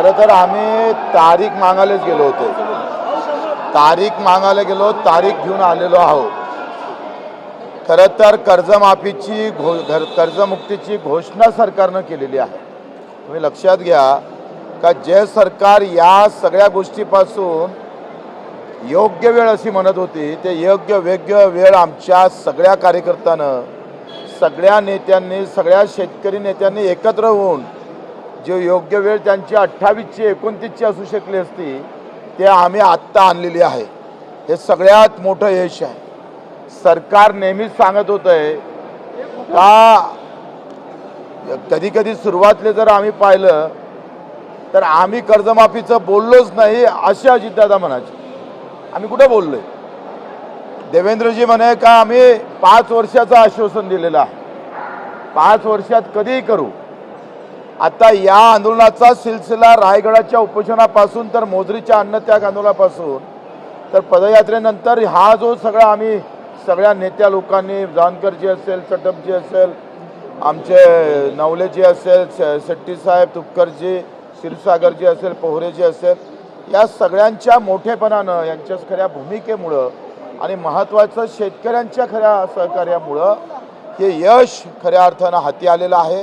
खरं तर आम्ही तारीख मागायलाच गेलो होतो. तारीख मागायला गेलो तारीख घेऊन आलेलो आहोत. खरं तर कर्जमाफीची घो घर कर्जमुक्तीची घोषणा सरकारनं केलेली आहे. तुम्ही लक्षात घ्या का जे सरकार या सगळ्या गोष्टीपासून योग्य वेळ अशी म्हणत होती ते योग्य वेग्य वेळ आमच्या सगळ्या कार्यकर्त्यानं सगळ्या नेत्यांनी सगळ्या शेतकरी नेत्यांनी एकत्र होऊन जे योग्य वेळ त्यांची अठ्ठावीसची एकोणतीसची असू शकली असती ते आम्ही आत्ता आणलेली आहे. हे सगळ्यात मोठं यश आहे. सरकार नेहमीच सांगत होतं आहे का कधी कधी सुरुवातले जर आम्ही पाहिलं तर आम्ही कर्जमाफीचं बोललोच नाही असे अजितदादा म्हणायचे. आम्ही कुठे बोललोय? देवेंद्रजी म्हणे का आम्ही पाच वर्षाचं आश्वासन दिलेलं आहे. पाच वर्षात कधीही करू. आता या आंदोलनाचा सिलसिला रायगडाच्या उपोषणापासून तर मोजरीच्या अन्नत्याग आंदोलनापासून तर पदयात्रेनंतर हा जो सगळा आम्ही सगळ्या नेत्या लोकांनी जानकरजी असेल चटपजी असेल आमचे नवलेजी असेल शेट्टीसाहेब तुपकरजी क्षीरसागरजी असेल पोहरेजी असेल या सगळ्यांच्या मोठेपणानं यांच्या खऱ्या भूमिकेमुळं आणि महत्त्वाचं शेतकऱ्यांच्या खऱ्या सहकार्यामुळं हे यश खऱ्या अर्थानं हाती आलेलं आहे.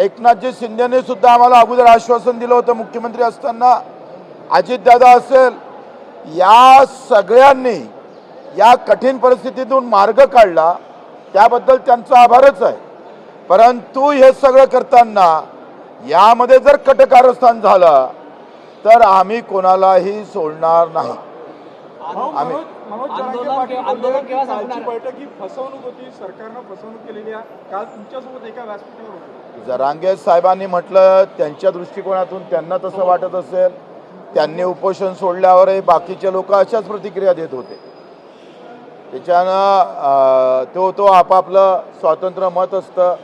एकनाथजी शिंदेने सुद्धा आम्हाला अगोदर आश्वासन दिलं होतं मुख्यमंत्री असताना. अजितदादा असेल या सगळ्यांनी या कठीण परिस्थितीतून मार्ग काढला. त्याबद्दल त्यांचा आभारच आहे. परंतु हे सगळं करताना यामध्ये जर कटकारस्थान झालं तर आम्ही कोणालाही सोडणार नाही. आम्ही? बैठक ही फसवणूक होती सरकारनं फसवणूक केलेली आहे. काल तुमच्यासोबत एका व्यासपीठावर होते. जरांगे साहेबांनी म्हटलं त्यांच्या दृष्टिकोनातून त्यांना तसं वाटत असेल त्यांनी उपोषण सोडल्यावरही बाकीचे लोक अशाच प्रतिक्रिया देत होते. त्याच्यानं तो तो आपापलं स्वातंत्र्य मत असतं.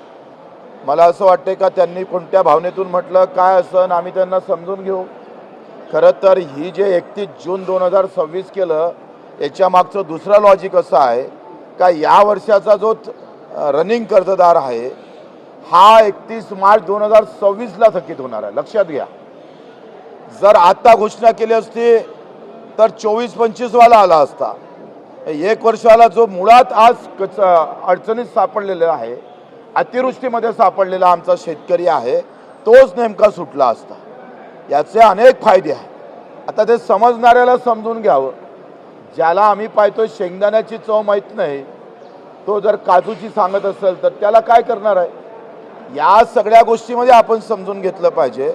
मला असं वाटतं का त्यांनी कोणत्या भावनेतून म्हटलं काय असं आम्ही त्यांना समजून घेऊ. खरं तर ही जे एकतीस जून दोन हजार सव्वीस केलं याच्या मागचं दुसरं लॉजिक असं आहे का या वर्षाचा जो रनिंग कर्जदार आहे हा एकतीस मार्च दोन हजार सव्वीसला थकीत होणार आहे. लक्षात घ्या. जर आता घोषणा केली असती तर चोवीस पंचवीसवाला आला असता. एक वर्षाला जो मुळात आज कच अडचणीत सापडलेला आहे अतिवृष्टीमध्ये सापडलेला आमचा शेतकरी आहे तोच नेमका सुटला असता. याचे अनेक फायदे आहेत. आता ते समजणाऱ्याला समजून घ्यावं. ज्याला आम्ही पाहतो शेंगदाण्याची चव माहीत नाही तो जर काजूची सांगत असेल तर त्याला काय करणार आहे? या सगळ्या गोष्टीमध्ये आपण समजून घेतलं पाहिजे.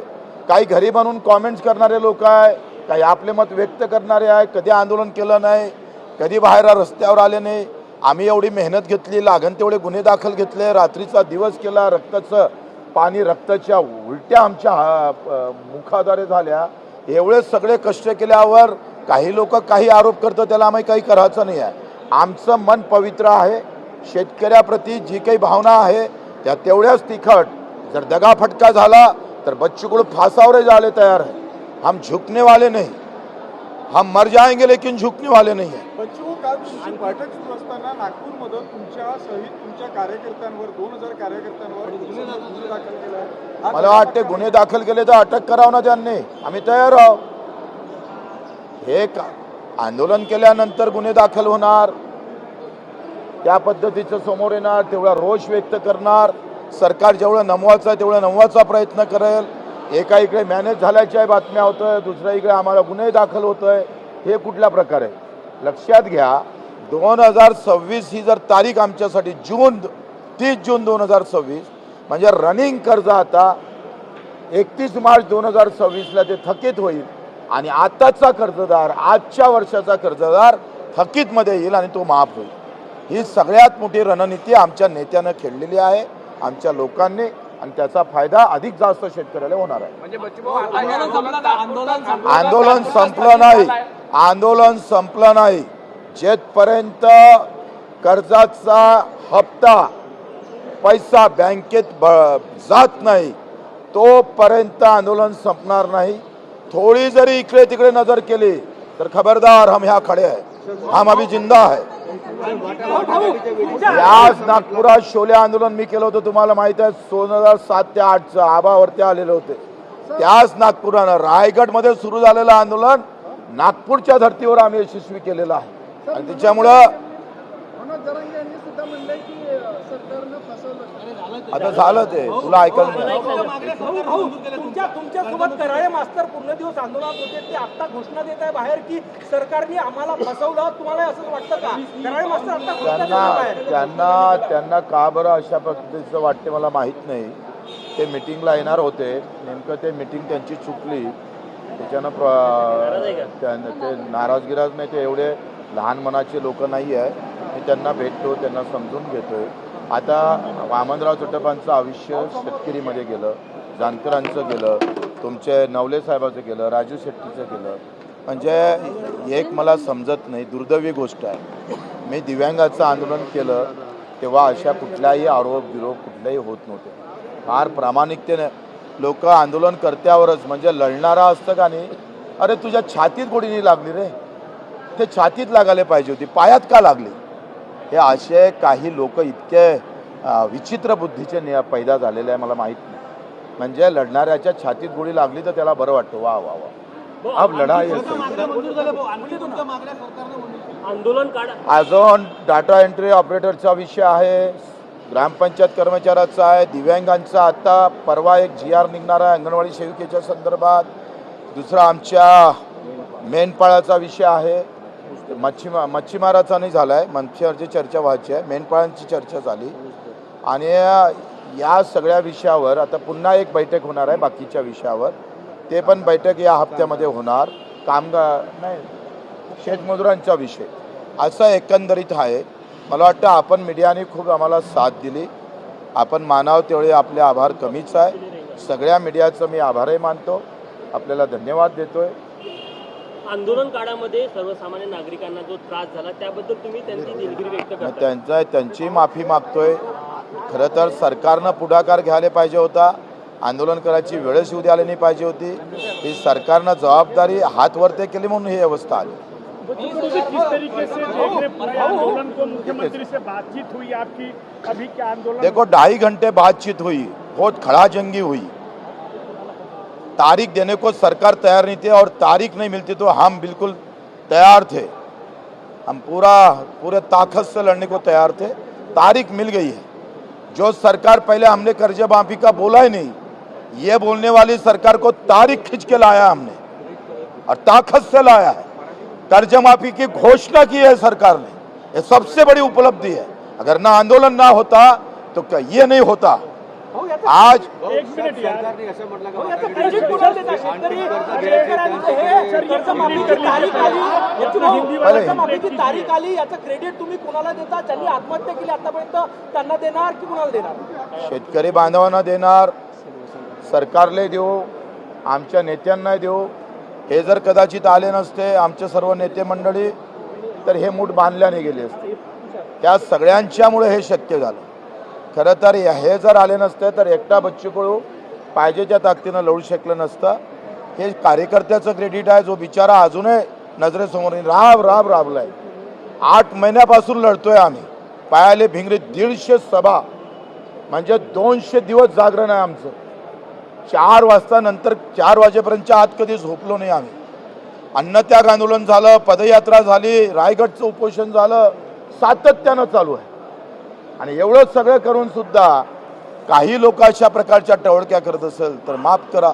काही घरी बनून कॉमेंट्स करणारे लोक आहे काही आपले मत व्यक्त करणारे आहे कधी आंदोलन केलं नाही कधी बाहेर रस्त्यावर आले नाही. आम्ही एवढी मेहनत घेतली लागन तेवढे गुन्हे दाखल घेतले रात्रीचा दिवस केला रक्ताचं पाणी रक्ताच्या उलट्या आमच्या मुखाद्वारे झाल्या. एवढे सगळे कष्ट केल्यावर काही लोक काही आरोप करतात त्याला आम्ही काही करायचं नाही आहे. आमचं मन पवित्र आहे. शेतकऱ्याप्रती जी काही भावना आहे त्या तेवढ्याच तिखट जर दगाफटका झाला तर बच्चूकडून फासावरही जाले तयार आहे. हम झुकने वाले नहीं. हम मर जाएंगे लेकिन झुकने वाले नहीं है बच्चू काल तुमची बैठक सुरू असताना नागपूरमध्ये तुमच्या सहित तुमच्या कार्यकर्त्यांवर दोन हजार कार्यकर्त्यांवर गुन्हे दाखल केला आहे. मला वाटते गुन्हे दाखल केले तर अटक करावं ना त्यांनी. आम्ही तयार आहोत. हे का आंदोलन केल्यानंतर गुन्हे दाखल होणार? त्या पद्धतीचं समोर येणार तेवढा रोष व्यक्त करणार. सरकार जेवढं नमवायचं आहे तेवढं नमवायचा प्रयत्न करेल. एका इकडे मॅनेज झाल्याच्या बातम्या होत आहे दुसऱ्या इकडे आम्हाला गुन्हे दाखल होत आहे हे कुठल्या प्रकारे लक्षात घ्या दोन हजार सव्वीस ही जर तारीख आमच्यासाठी जून तीस जून दोन हजार सव्वीस म्हणजे रनिंग कर्ज आता एकतीस मार्च दोन हजार सव्वीसला ते थकीत होईल. आणि आताचा कर्जदार आजच्या वर्षाचा कर्जदार थकीतमध्ये येईल आणि तो माफ होईल. ही सगळ्यात मोठी रणनीती आमच्या नेत्यानं खेळलेली आहे आमच्या लोकांनी आणि त्याचा फायदा अधिक जास्त शेतकऱ्याला होणार आहे. म्हणजे आंदोलन संपलं नाही. आंदोलन संपलं नाही. जेथपर्यंत कर्जाचा हप्ता पैसा बँकेत जात नाही तोपर्यंत आंदोलन संपणार नाही. थोडी जरी इकडे तिकडे नजर केली तर खबरदार हम ह्या खडे आहे हम अभी जिंदा आहे याच नागपुरात शोले आंदोलन मी केलं होतं तुम्हाला माहीत आहे दोन हजार सात ते आठचं आबावरती आलेले होते. त्याच नागपुरानं रायगडमध्ये सुरू झालेलं आंदोलन नागपूरच्या धर्तीवर आम्ही यशस्वी केलेलं आहे. आणि त्याच्यामुळं मनोज जरांगे यांनी सुद्धा म्हणलंय की अं, सरकारनं फसवलं आता झालं ते. तुला ऐकायला सोबत कराळे मास्तर पूर्ण दिवस आंदोलनात होते. ते आता घोषणा देत आहे बाहेर की सरकारने आम्हाला फसवलं. तुम्हाला असंच वाटतं का? कराळे मास्तर आता त्यांना बाहेर. त्यांना त्यांना का बरं अशा पद्धतीचं वाटते मला माहीत नाही. ते मिटिंगला येणार होते. नेमकं ते मिटिंग त्यांची चुकली. त्याच्यानं ते नाराजगिराज नाही ते एवढे लहान मनाचे लोक नाही आहे मी त्यांना भेटतो त्यांना समजून घेतोय. आता वामनराव चटपांचं आयुष्य शेतकरीमध्ये गेलं जानकरांचं गेलं तुमचे नवले साहेबाचं गेलं राजू शेट्टीचं गेलं. म्हणजे एक मला समजत नाही दुर्दैवी गोष्ट आहे. मी दिव्यांगाचं आंदोलन केलं तेव्हा अशा कुठल्याही आरोप बिरोप कुठलाही होत नव्हते. फार प्रामाणिकतेने लोक आंदोलन करत्यावरच म्हणजे लढणारा असतं का नाही? अरे तुझ्या छातीत गोडी नाही लागली रे. ते छातीत लागायला पाहिजे होती पायात का लागली? हे असे काही लोक इतके विचित्र बुद्धीचे नि पैदा झालेले आहे मला माहीत नाही. म्हणजे लढणाऱ्याच्या छातीत गोळी लागली तर त्याला बरं वाटतं. वा वा वा. अब लढाई आंदोलन अजून डाटा एंट्री ऑपरेटरचा विषय आहे ग्रामपंचायत कर्मचाऱ्याचा आहे दिव्यांगांचा आता परवा एक जी आर निघणार आहे अंगणवाडी सेविकेच्या संदर्भात. दुसरा आमच्या मेंढपाळाचा विषय आहे. मच्छीमा मच्छीमाराचा नाही झाला आहे मच्छीमारची चर्चा व्हायची आहे. मेंढपाळांची चर्चा झाली. आणि या सगळ्या विषयावर आता पुन्हा एक बैठक होणार आहे बाकीच्या विषयावर. ते पण बैठक या हप्त्यामध्ये होणार. कामगार नाही शेतमजुरांचा विषय. असं एकंदरीत आहे. मला वाटतं आपण मीडियाने खूप आम्हाला साथ दिली. आपण मानाव तेवढे आपले आभार कमीच आहे. सगळ्या मीडियाचं मी आभारही मानतो. आपल्याला धन्यवाद देतोय. आंदोलन काळामध्ये सर्वसामान्य नागरिकांना जो त्रास झाला त्याबद्दल तुम्ही त्यांची दिलगिरी व्यक्त करता. त्यांचा त्यांची माफी मागतोय. खरं तर सरकारनं पुढाकार घ्यायला पाहिजे होता. आंदोलन करायची वेळच येऊ द्यायला नाही पाहिजे होती. ही सरकारनं जबाबदारी हात वरते केली म्हणून ही अवस्था आली. किस तरीके से देख रहे पूरे आंदोलन को मुख्यमंत्री से बातचीत हुई आपकी अभी क्या आंदोलन देखो ढाई घंटे बातचीत हुई बहुत खड़ा जंगी हुई। तारीख देने को सरकार तैयार नहीं थी और तारीख नहीं मिलती तो हम बिल्कुल तैयार थे। हम पूरा, पूरे ताकत से लड़ने को तैयार थे। तारीख मिल गई है। जो सरकार पहले हमने कर्ज माफ़ी का बोला ही नहीं, ये बोलने वाली सरकार को तारीख खींच के लाया हमने और ताकत से लाया है। कर्ज माफ़ी की घोषणा की है सरकार ने। ये सबसे बड़ी उपलब्धि है। अगर ना आंदोलन ना होता तो क्या ये नहीं होता? आज हे तारीख आली. याचं क्रेडिट तुम्ही कोणाला देता? ज्यांनी आत्महत्या केली आतापर्यंत त्यांना देणार की कोणाला देणार? शेतकरी बांधवांना देणार सरकारला देऊ आमच्या नेत्यांना देऊ. हे जर कदाचित आले नसते आमचे सर्व नेते मंडळी तर हे मूठ बांधल्याने गेले असते. त्या सगळ्यांच्यामुळे हे शक्य झालं. खरं तर हे जर आले नसते तर एकटा बच्चू कडू पाहिजे त्या ताकदीनं लढू शकलं नसतं. हे कार्यकर्त्याचं क्रेडिट आहे जो बिचारा अजूनही नजरेसमोर राब राब राबलाय. आठ महिन्यापासून लढतोय आम्ही. पायाले भिंगरे दीडशे सभा. म्हणजे दोनशे दिवस जागरण आहे आमचं. चार वाजता नंतर चार वाजेपर्यंतच्या आत कधी झोपलो नाही आम्ही. अन्नत्याग आंदोलन झालं पदयात्रा झाली रायगडचं उपोषण झालं सातत्यानं चालू आहे. आणि एवढं सगळं करून सुद्धा काही लोक अशा प्रकारच्या टवळक्या करत असेल तर माफ करा.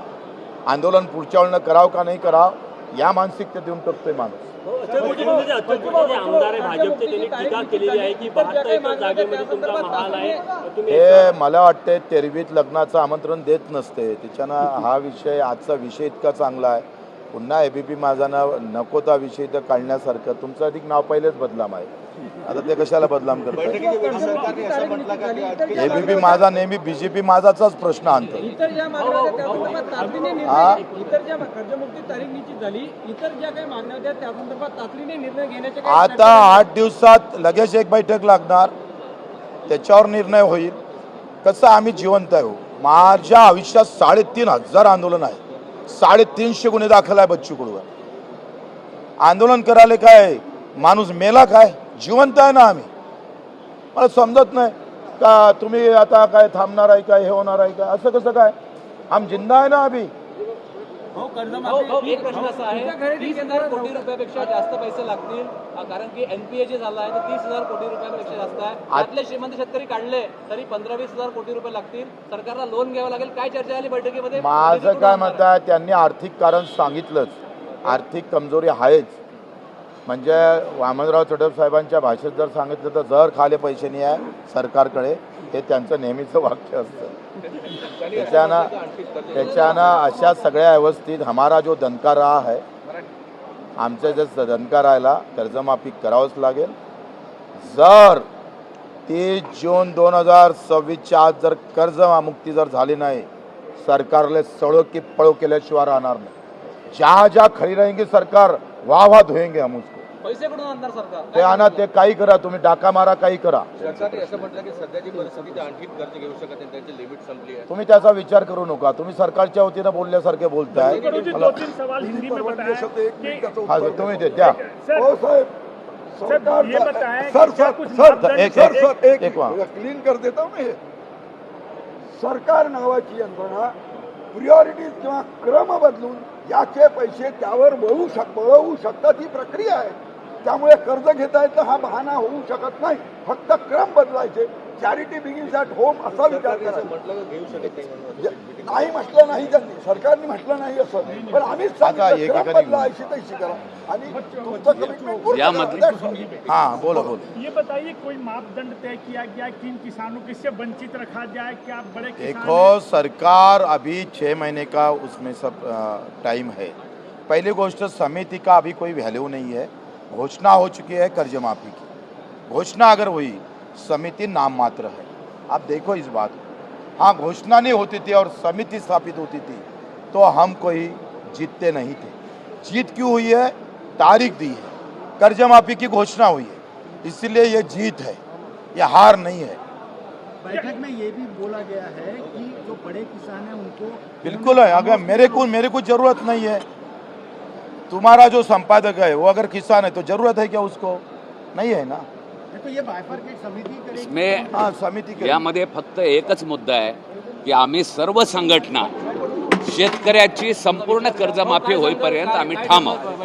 आंदोलन पुढच्या वेळेनं करावं का नाही करावं या मानसिकतेत देऊन टकतोय माणूस. अच्युत जे अच्युत जे आमदार आहे भाजपचे त्यांनी टीका केलेली आहे की बहात्तर एकर जागेमध्ये तुमचा महाल आहे तुम्ही हे मला वाटते तेरवीत लग्नाचं आमंत्रण देत नसते. त्याच्यानं हा विषय आजचा विषय इतका चांगला आहे. पुन्हा एबीपी माझा नाव नको त्या विषयी तर काढण्यासारखं. तुमचं अधिक नाव पहिलेच बदलाम आहे. आता ते कशाला बदलाम करतात एबीपी माझा नेहमी बीजेपी माझाचाच प्रश्न आणतो. हा? निर्णय इतर ज्या कर्जमुक्ती तारीख निश्चित झाली इतर ज्या काही मागण्या होत्या त्या संदर्भात तातडीने निर्णय घेण्याचे काही आता आठ दिवसात लगेच एक बैठक लागणार. त्याच्यावर निर्णय होईल. कसं आम्ही जिवंत आहे हो. माझ्या आयुष्यात साडेतीन हजार आंदोलन आहे साडेतीनशे गुन्हे दाखल आहे बच्चू कडूवर आंदोलन करायला काय? माणूस मेला काय? जिवंत आहे ना आम्ही. मला समजत नाही. का तुम्ही आता काय थांबणार आहे काय हे होणार आहे काय असं कसं काय? आम जिंदा आहे ना अभि एक प्रश्न असा आहे तीस हजार कोटी रुपयापेक्षा जास्त पैसे लागतील कारण की एनपीए जे झालं आहे ते तीस हजार कोटी रुपयापेक्षा जास्त आहे. त्यातले श्रीमंत शेतकरी काढले तरी पंधरा वीस हजार कोटी रुपये लागतील. सरकारला लोन घ्यावं लागेल. काय चर्चा झाली बैठकीमध्ये? माझं काय मत आहे त्यांनी आर्थिक कारण सांगितलंच. आर्थिक कमजोरी आहेच. म्हणजे वामनराव चटप साहेबांच्या भाषेत जर सांगितलं तर जर खाले पैसे नाही आहे सरकारकडे हे त्यांचं नेहमीचं वाक्य असतं. त्याच्यानं त्याच्यानं अशा सगळ्या व्यवस्थित हमारा जो दणका रहा आहे आमच्या जे दणका कर्जमाफी करावंच लागेल. जर तीस जून दोन हजार सव्वीसच्या आज जर कर्जमुक्ती जर झाली नाही सरकारले सळो की पळो केल्याशिवाय राहणार नाही. ज्या ज्या खरी रहेंगे सरकार वाह वाह धुएंगे हम उसको. पैसे कुठून आणणार सरकार? ते आणा ते काही करा तुम्ही डाका मारा काही करा. सरकारने असं म्हटलं की सध्याची परिस्थिती ते आणखी कर्ज घेऊ शकत नाही त्यांची लिमिट संपली आहे. तुम्ही त्याचा विचार करू नका. तुम्ही सरकारच्या वतीनं बोलल्यासारखे बोलताय. हा तुम्ही ते द्या. सर. सर ये बताएं सर, कि क्या सर, कुछ सर, मापदंड एक- सर सर एक एक वहाँ. क्लीन कर देता हूँ मैं. सरकार नावाची यंत्रणा प्रिऑरिटीज किंवा क्रम बदलून याचे पैसे त्यावर वळू शक वळवू शकतात ही प्रक्रिया आहे. त्यामुळे कर्ज घेता येतं हा बहाना होऊ शकत नाही. फक्त क्रम बदलायचे. चॅरिटी बिगिन्स ॲट होम असा विचार करायचा. म्हटलं घेऊ शकत नाही म्हटलं नाही त्यांनी सरकारने म्हटलं नाही असं. पण आम्हीच सांगितलं एकीकडे क्रम बदला अशी तशी करा. आणि तुमचं कमिटमेंट. हा बोलो बोलो. ये बताइए कोई मापदंड तय किया गया किन किसानों को वंचित रखा जाए? क्या बड़े देखो सरकार अभी छः महीने का उसमें सब टाइम है। पहली गोष्ट समिति का अभी कोई वैल्यू नहीं है। घोषणा हो चुकी है कर्ज माफ़ी की। घोषणा अगर हुई समिति नाम मात्र है। आप देखो इस बात को। हाँ घोषणा नहीं होती थी और समिति स्थापित होती थी तो हम कोई जीतते नहीं थे। जीत क्यों हुई है? तारीख दी है। कर्ज माफ़ी की घोषणा हुई है। इसलिए ये जीत है। ये हार नहीं है। बैठक में ये भी बोला गया है कि जो बड़े किसान हैं उनको बिल्कुल है। अगर मेरे को मेरे को ज़रूरत नहीं है तुम्हारा जो संपादक है वो अगर किसान है तो जरूरत है क्या उसको? नहीं है ना? तो ये बायफर्केट समिति करेगी। इसमें हाँ समिति यामध्ये फक्त एकच मुद्दा आहे की आम्ही सर्व संघटना शेतकऱ्याची संपूर्ण कर्जमाफी होईपर्यंत आम्ही ठाम आहोत.